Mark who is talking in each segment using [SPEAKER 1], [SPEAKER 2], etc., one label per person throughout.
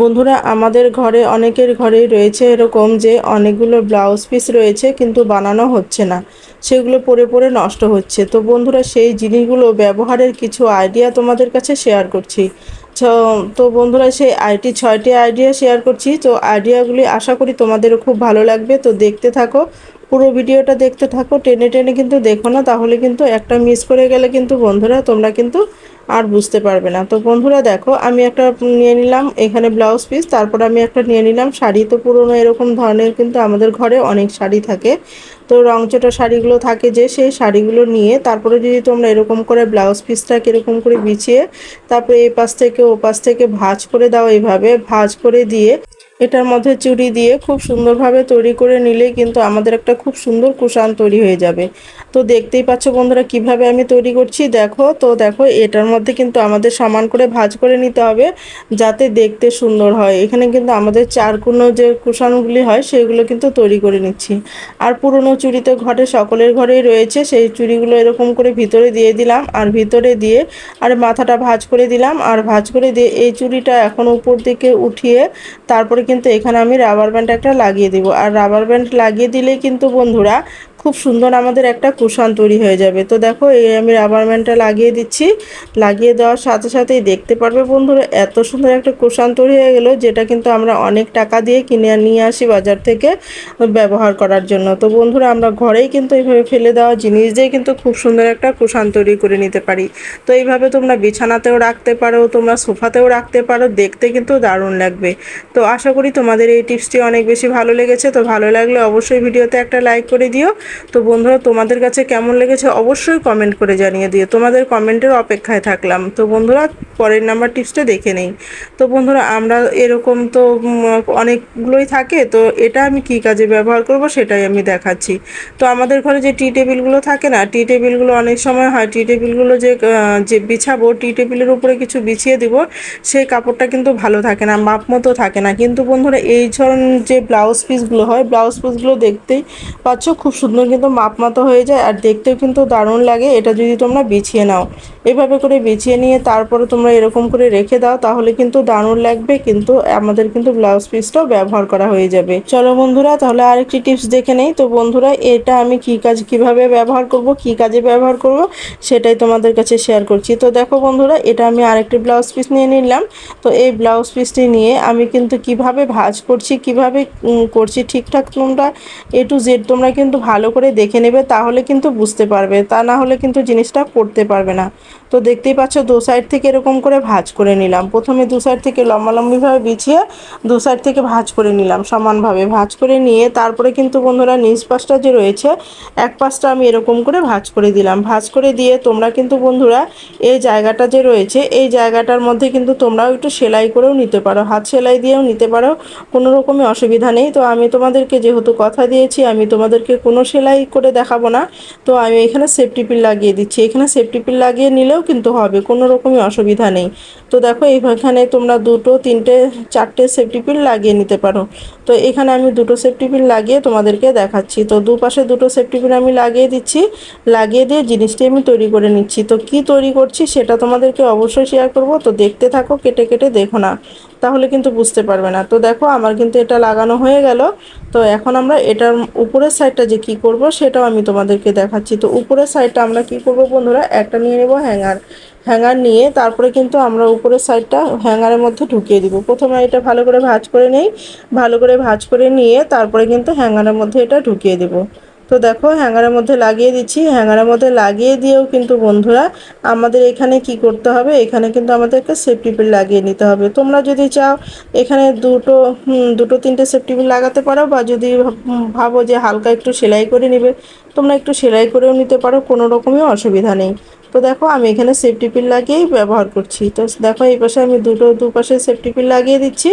[SPEAKER 1] বন্ধুরা, আমাদের ঘরে অনেকের ঘরেই রয়েছে এরকম যে অনেকগুলো ব্লাউজ পিস রয়েছে কিন্তু বানানো হচ্ছে না। সেগুলো পরে পরে নষ্ট হচ্ছে। তো বন্ধুরা, সেই জিনিসগুলো, ব্যবহারের কিছু আইডিয়া তোমাদের কাছে শেয়ার করছি। তো বন্ধুরা, সেই আইটি, ছয়টি আইডিয়া শেয়ার করছি। তো আইডিয়াগুলি আশা করি তোমাদেরও খুব ভালো লাগবে। তো দেখতে থাকো, পুরো ভিডিওটা দেখতে থাকো। টেনে টেনে কিন্তু দেখো না, তাহলে কিন্তু একটা মিস করে গেলে কিন্তু বন্ধুরা, তোমরা কিন্তু আর বুঝতে পারবে না। তো বন্ধুরা দেখো, আমি একটা নিয়ে নিলাম, এখানে ব্লাউজ পিস তারপর আমি একটা নিয়ে নিলাম। শাড়ি তো পুরোনো এরকম ধরনের, কিন্তু আমাদের ঘরে অনেক শাড়ি থাকে। তো রংচটা শাড়িগুলো থাকে যে, সেই শাড়িগুলো নিয়ে, তারপরে যদি তোমরা এরকম করে ব্লাউজ পিসটাকে এরকম করে বিছিয়ে, তারপরে এই পাশ থেকে ও পাশ থেকে ভাঁজ করে দাও এইভাবে, ভাঁজ করে দিয়ে এটার মধ্যে চুড়ি দিয়ে খুব সুন্দরভাবে তৈরি করে নিলে কিন্তু আমাদের একটা খুব সুন্দর কুশান তৈরি হয়ে যাবে। তো দেখতেই পাচ্ছ বন্ধুরা কীভাবে আমি তৈরি করছি। দেখো, তো দেখো, এটার মধ্যে কিন্তু আমাদের সমান করে ভাজ করে নিতে হবে যাতে দেখতে সুন্দর হয়। এখানে কিন্তু আমাদের চারকুনো যে কুশানগুলি হয়, সেগুলো কিন্তু তৈরি করে নিচ্ছি। আর পুরনো চুড়ি তো ঘরে সকলের ঘরেই রয়েছে। সেই চুড়িগুলো এরকম করে ভিতরে দিয়ে দিলাম আর ভিতরে দিয়ে আর মাথাটা ভাঁজ করে দিলাম। আর ভাজ করে দিয়ে এই চুড়িটা এখন উপর দিকে উঠিয়ে তারপরে কিন্তু এখানে আমি রাবার ব্যান্ড একটা লাগিয়ে দিব। আর রাবার ব্যান্ড লাগিয়ে দিলে কিন্তু বন্ধুরা খুব সুন্দর আমাদের একটা কুশান তৈরি হয়ে যাবে। তো দেখো, এই আমি রাবার ব্যান্ডটা লাগিয়ে দিচ্ছি। লাগিয়ে দেওয়ার সাথে সাথেই দেখতে পারবে বন্ধুরা, এত সুন্দর একটা কুশান তৈরি হয়ে গেল, যেটা কিন্তু আমরা অনেক টাকা দিয়ে কিনে নিয়ে আসি বাজার থেকে ব্যবহার করার জন্য। তো বন্ধুরা, আমরা ঘরেই কিন্তু এইভাবে ফেলে দেওয়া জিনিস দিয়ে কিন্তু খুব সুন্দর একটা কুশান তৈরি করে নিতে পারি। তো এইভাবে তোমরা বিছানাতেও রাখতে পারো, তোমরা সোফাতেও রাখতে পারো, দেখতে কিন্তু দারুণ লাগবে। তো আশা করি তোমাদের এই টিপসটি অনেক বেশি ভালো লেগেছে। তো ভালো লাগলে অবশ্যই ভিডিওতে একটা লাইক করে দিও। তো বন্ধুরা, তোমাদের কাছে কেমন লেগেছে অবশ্যই কমেন্ট করে জানিয়ে দিও। তোমাদের কমেন্টের অপেক্ষায় থাকলাম। তো বন্ধুরা, পরের নাম্বার টিপসটা দেখে নেই। তো বন্ধুরা, আমরা এরকম তো অনেকগুলোই থাকে, তো এটা আমি কি কাজে ব্যবহার করব সেটাই আমি দেখাচ্ছি। তো আমাদের ঘরে যে টি টেবিলগুলো থাকে না টি টেবিলগুলো অনেক সময় হয় টি টেবিলগুলো যে যে বিছাবো টি টেবিলের উপরে কিছু বিছিয়ে দিব সেই কাপড়টা কিন্তু ভালো থাকে না, মাপ মতো থাকে না। কিন্তু বন্ধুরা, এই ধরনের যে ব্লাউজ পিসগুলো হয় ব্লাউজ পিসগুলো দেখতেই পাচ্ছ খুব সুন্দর কিন্তু মাপ মতো হয়ে যায় আর দেখতেও কিন্তু দারুণ লাগে। এটা যদি তোমরা বিছিয়ে নাও। এভাবে করে বিছিয়ে নিয়ে তারপরে তোমরা এরকম করে রেখে দাও, তাহলে কিন্তু দারুণ লাগবে, কিন্তু আমাদের কিন্তু ব্লাউজ পিসটাও ব্যবহার করা হয়ে যাবে। চলো বন্ধুরা, তাহলে আরেকটি টিপস দেখে নেই। তো বন্ধুরা, এটা আমি কি কাজ, কীভাবে ব্যবহার করব, কি কাজে ব্যবহার করব, সেটাই তোমাদের কাছে শেয়ার করছি। তো দেখো বন্ধুরা, এটা আমি আরেকটি ব্লাউজ পিস নিয়ে নিলাম। তো এই ব্লাউজ পিসটি নিয়ে আমি কিন্তু কীভাবে ভাজ করছি, কীভাবে করছি ঠিকঠাক তোমরা এ টু জেড তোমরা কিন্তু ভালো করে দেখে নেবে, তাহলে কিন্তু বুঝতে পারবে। তা না হলে কিন্তু জিনিসটা করতে পারবে না। তো দেখতেই পাচ্ছ, দু সাইড থেকে এরকম করে ভাজ করে নিলাম। প্রথমে দু সাইড থেকে লম্বা লম্বালম্বিভাবে বিছিয়ে দু সাইড থেকে ভাজ করে নিলাম সমানভাবে। ভাজ করে নিয়ে তারপরে কিন্তু বন্ধুরা নিচ পাশটা যে রয়েছে, এক পাশটা আমি এরকম করে ভাজ করে দিলাম। ভাজ করে দিয়ে তোমরা কিন্তু বন্ধুরা এই জায়গাটা যে রয়েছে, এই জায়গাটার মধ্যে কিন্তু তোমরাও একটু সেলাই করেও নিতে পারো। হাত সেলাই দিয়েও নিতে পারো, কোনো রকমই অসুবিধা নেই। তো আমি তোমাদেরকে যেহেতু কথা দিয়েছি, আমি তোমাদেরকে কোনো সেলাই করে দেখাবো না। তো আমি এখানে সেফটি পিন লাগিয়ে দিচ্ছি। এখানে সেফটি পিন লাগিয়ে নিলেও কিন্তু হবে, কোনো রকমই অসুবিধা নেই। তো দেখো, এখানে তোমরা দুটো, তিনটে, চারটে সেফটি পিন লাগিয়ে নিতে পারো। তো এখানে আমি দুটো সেফটি পিন লাগিয়ে তোমাদেরকে দেখাচ্ছি। তো দুপাশে দুটো সেফটি পিন আমি লাগিয়ে দিচ্ছি, লাগিয়ে দিয়ে জিনিসটি আমি তৈরি করে নিচ্ছি। তো কি তৈরি করছি সেটা তোমাদেরকে অবশ্যই শেয়ার করব। তো দেখতে থাকো, কেটে কেটে দেখো না। তাহলে কিন্তু বুঝতে পারবে না। তো দেখো আমার কিন্তু এটা লাগানো হয়ে গেল। তো এখন আমরা এটার উপরের সাইডটা যে কি করব সেটাও আমি তোমাদেরকে দেখাচ্ছি। তো উপরের সাইডটা আমরা কি করব বন্ধুরা? একটা নিয়ে নেব হ্যাঙ্গার হ্যাঙ্গার নিয়ে তারপরে কিন্তু আমরা উপরের সাইডটা হ্যাঙ্গারের মধ্যে ঢুকিয়ে দিব। প্রথমে এটা ভালো করে ভাঁজ করে নেই। ভালো করে ভাঁজ করে নিয়ে তারপরে কিন্তু হ্যাঙ্গারের মধ্যে এটা ঢুকিয়ে দেব। তো দেখো, হ্যাঙ্গারের মধ্যে লাগিয়ে দিচ্ছি। হ্যাঙ্গারের মধ্যে লাগিয়ে দিয়েও কিন্তু বন্ধুরা, আমাদের এখানে কি করতে হবে? এখানে কিন্তু আমাদেরকে সেফটি পিল লাগিয়ে নিতে হবে। তোমরা যদি চাও, এখানে দুটো দুটো, তিনটে সেফটি পিল লাগাতে পারো বা যদি ভাবো যে হালকা একটু সেলাই করে নেবে, তোমরা একটু সেলাই করেও নিতে পারো, কোনো রকমই অসুবিধা নেই। তো দেখো, আমি এখানে সেফটি পিন লাগিয়েই ব্যবহার করছি। তো দেখো, এই পাশে আমি দুটো দুপাশে সেফটি পিন লাগিয়ে দিচ্ছি।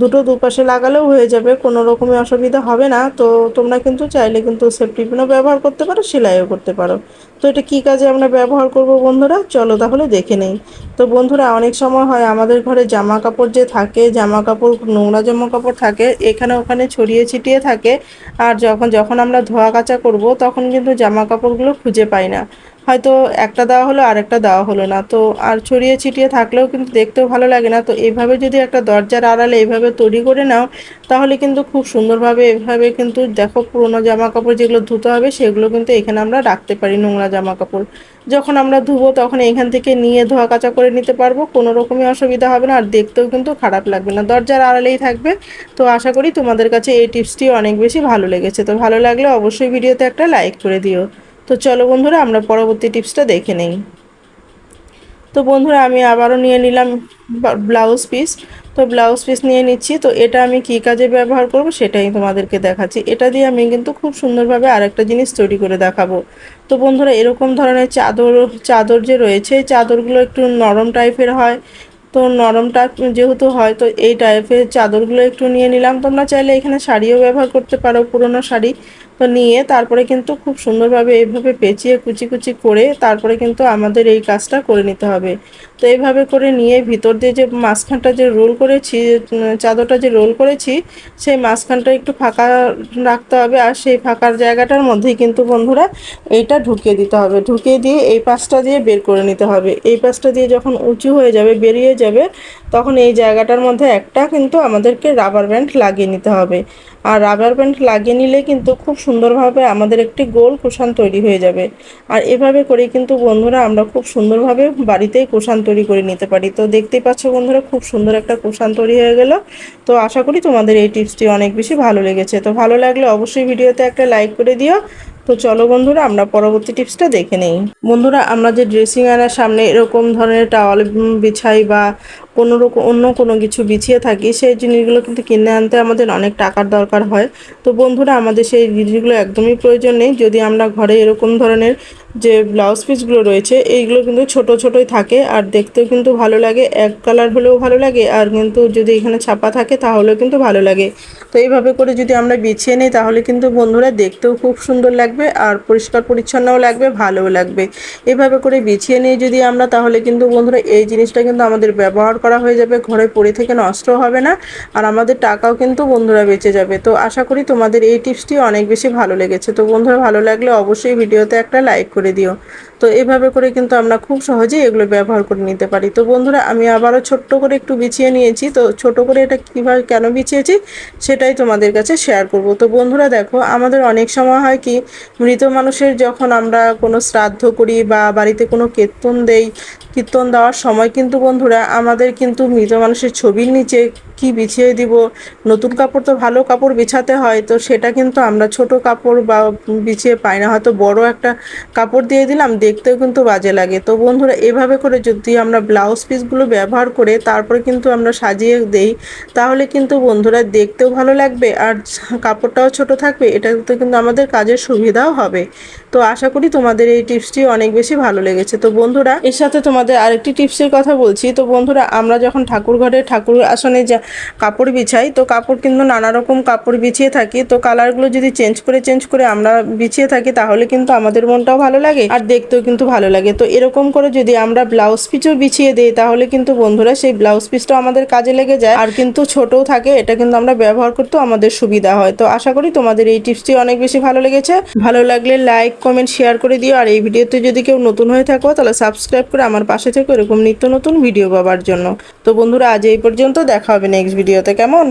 [SPEAKER 1] দুটো দুপাশে লাগালেও হয়ে যাবে, কোনো রকমই অসুবিধা হবে না। তো তোমরা কিন্তু চাইলে কিন্তু সেফটি পিনও ব্যবহার করতে পারো, সেলাইও করতে পারো। তো এটা কী কাজে আমরা ব্যবহার করব বন্ধুরা? চলো তাহলে দেখে নেই। তো বন্ধুরা, অনেক সময় হয় আমাদের ঘরে জামা কাপড় যে থাকে জামা কাপড় নোংরা জামা কাপড় থাকে, এখানে ওখানে ছড়িয়ে ছিটিয়ে থাকে। আর যখন যখন আমরা ধোয়া কাচা করব, তখন কিন্তু জামা কাপড়গুলো খুঁজে পাই না। হয়তো একটা দেওয়া হলো আর একটা দেওয়া হলো না। তো আর ছড়িয়ে ছিটিয়ে থাকলেও কিন্তু দেখতেও ভালো লাগে না। তো এভাবে যদি একটা দরজার আড়ালে এইভাবে তৈরি করে নাও, তাহলে কিন্তু খুব সুন্দরভাবে এভাবে কিন্তু দেখো পুরোনো জামা কাপড় যেগুলো ধুতে হবে, সেগুলো কিন্তু এখানে আমরা রাখতে পারি নোংরা জামা কাপড় যখন আমরা ধুবো তখন এখান থেকে নিয়ে ধোয়া কাচা করে নিতে পারব, কোনো রকমই অসুবিধা হবে না, আর দেখতেও কিন্তু খারাপ লাগবে না। দরজার আড়ালেই থাকবে। তো আশা করি তোমাদের কাছে এই টিপসটি অনেক বেশি ভালো লেগেছে। তো ভালো লাগলে অবশ্যই ভিডিওতে একটা লাইক করে দিও। তো চলো বন্ধুরা, আমরা পরবর্তী টিপসটা দেখে নেই। তো বন্ধুরা, আমি আবারও নিয়ে নিলাম ব্লাউজ পিস। তো ব্লাউজ পিস নিয়ে নিচ্ছি। তো এটা আমি কি কাজে ব্যবহার করব সেটাই তোমাদেরকে দেখাচ্ছি। এটা দিয়ে আমি কিন্তু খুব সুন্দরভাবে আরেকটা জিনিস তৈরি করে দেখাবো। তো বন্ধুরা, এরকম ধরনের চাদর চাদর যে রয়েছে চাদরগুলো একটু নরম টাইপের হয়। তো নরম টাইপ যেহেতু হয়, তো এই টাইপের চাদরগুলো একটু নিয়ে নিলাম। তোমরা চাইলে এখানে শাড়িও ব্যবহার করতে পারো, পুরোনো শাড়ি। তো নিয়ে তারপরে কিন্তু খুব সুন্দরভাবে এইভাবে পেঁচিয়ে কুচি কুচি করে তারপরে কিন্তু আমাদের এই কাজটা করে নিতে হবে। তো এইভাবে করে নিয়ে ভিতর দিয়ে যে মাঝখানটা যে রোল করেছি, চাদরটা যে রোল করেছি, সেই মাঝখানটা একটু ফাঁকা রাখতে হবে আর সেই ফাঁকার জায়গাটার মধ্যেই কিন্তু বন্ধুরা এইটা ঢুকিয়ে দিতে হবে। ঢুকিয়ে দিয়ে এই পাশটা দিয়ে বের করে নিতে হবে। এই পাশটা দিয়ে যখন উঁচু হয়ে যাবে, বেরিয়ে যাবে, তখন এই জায়গাটার মধ্যে একটা কিন্তু আমাদেরকে রাবার ব্যান্ড লাগিয়ে নিতে হবে। আর রাবার ব্যান্ড লাগিয়ে নিলে কিন্তু খুব সুন্দরভাবে আমাদের একটি গোল কুশান তৈরি হয়ে যাবে। আর এভাবে করে কিন্তু বন্ধুরা আমরা খুব সুন্দরভাবে বাড়িতেই কুশান তৈরি করে নিতে পারি। তো দেখতেই পাচ্ছ বন্ধুরা, খুব সুন্দর একটা কুশান তৈরি হয়ে গেল। তো আশা করি তোমাদের এই টিপসটি অনেক বেশি ভালো লেগেছে। তো ভালো লাগলে অবশ্যই ভিডিওতে একটা লাইক করে দিও। তো চলো বন্ধুরা, আমরা পরবর্তী টিপসটা দেখে নেই। বন্ধুরা, আমরা যে ড্রেসিং আয়নার সামনে এরকম ধরনের টাওয়াল বিছাই বা কোনো রকম অন্য কোনো কিছু বিছিয়ে থাকি, সেই জিনিসগুলো কিন্তু কিনে আনতে আমাদের অনেক টাকার দরকার হয়। তো বন্ধুরা, আমাদের সেই জিনিসগুলো একদমই প্রয়োজন নেই। যদি আমরা ঘরে এরকম ধরনের যে ব্লাউজ পিসগুলো রয়েছে, এইগুলো কিন্তু ছোট ছোটই থাকে আর দেখতেও কিন্তু ভালো লাগে। এক কালার হলেও ভালো লাগে আর কিন্তু যদি এখানে ছাপা থাকে তাহলেও কিন্তু ভালো লাগে। তো এইভাবে করে যদি আমরা বিছিয়ে নিই তাহলে কিন্তু বন্ধুরা দেখতেও খুব সুন্দর লাগবে আর পরিষ্কার পরিচ্ছন্নও লাগবে, ভালোও লাগবে। এভাবে করে বিছিয়ে নিয়ে যদি আমরা তাহলে কিন্তু বন্ধুরা এই জিনিসটা কিন্তু আমাদের ব্যবহার করা হয়ে যাবে, ঘরে পড়ে থেকে নষ্ট হবে না, আর আমাদের টাকাও কিন্তু বন্ধুরা বেঁচে যাবে। তো আশা করি তোমাদের এই টিপসটি অনেক বেশি ভালো লেগেছে। তো বন্ধুরা ভালো লাগলে অবশ্যই ভিডিওতে একটা লাইক করে দিও। তো এভাবে করে কিন্তু আমরা খুব সহজেই এগুলো ব্যবহার করে নিতে পারি। তো বন্ধুরা, আমি আবারও ছোট্ট করে একটু বিছিয়ে নিয়েছি। তো ছোট করে এটা কীভাবে, কেন বিছিয়েছি সেটাই তোমাদের কাছে শেয়ার করব। তো বন্ধুরা, দেখো, আমাদের অনেক সময় হয় কি, মৃত মানুষের যখন আমরা কোনো শ্রাদ্ধ করি বা বাড়িতে কোনো কীর্তন দেই, কীর্তন দেওয়ার সময় কিন্তু বন্ধুরা, আমাদের কিন্তু মৃত মানুষের ছবির নিচে কি বিছিয়ে দিব? নতুন কাপড় তো ভালো কাপড় বিছাতে হয়, তো সেটা কিন্তু আমরা ছোট কাপড় বা বিছিয়ে পাই না। হয়তো বড় একটা কাপড় দিয়ে দিলাম, দেখতেও কিন্তু বাজে লাগে। তো বন্ধুরা, এভাবে করে যদি আমরা ব্লাউজ পিসগুলো ব্যবহার করে তারপরে কিন্তু আমরা সাজিয়ে দেই, তাহলে কিন্তু বন্ধুরা দেখতেও ভালো লাগবে আর কাপড়টাও ছোট থাকবে এটাতে কিন্তু আমাদের কাজের সুবিধাও হবে। তো আশা করি তোমাদের এই টিপসটি অনেক বেশি ভালো লেগেছে। তো বন্ধুরা, এর সাথে তোমাদের আরেকটি টিপসের কথা বলছি। তো বন্ধুরা, আমরা যখন ঠাকুর ঘরে ঠাকুর আসনে যা কাপড় বিছাই। তো কাপড় কিন্তু নানা রকম কাপড় বিছিয়ে থাকি। তো কালারগুলো যদি চেঞ্জ করে চেঞ্জ করে আমরা বিছিয়ে থাকি, তাহলে কিন্তু আমাদের মনটাও ভালো লাগে আর দেখতেও কিন্তু ভালো লাগে। তো এরকম করে যদি আমরা ব্লাউজ পিচও বিছিয়ে দিই, তাহলে কিন্তু বন্ধুরা সেই ব্লাউজ পিসটাও আমাদের কাজে লেগে যায়। আর কিন্তু ছোটও থাকে, এটা কিন্তু আমরা ব্যবহার করতেও আমাদের সুবিধা হয়। তো আশা করি তোমাদের এই টিপসটি অনেক বেশি ভালো লেগেছে। ভালো লাগলে লাইক, কমেন্ট, শেয়ার করে দিও। আর এই ভিডিওতে যদি কেউ নতুন হয়ে থাকো, তাহলে সাবস্ক্রাইব করে আমার পাশে থেকে এরকম নিত্য নতুন ভিডিও পাবার জন্য। তো বন্ধুরা, আজ এই পর্যন্ত দেখা হবে নেক্সট ভিডিওতে কেমন?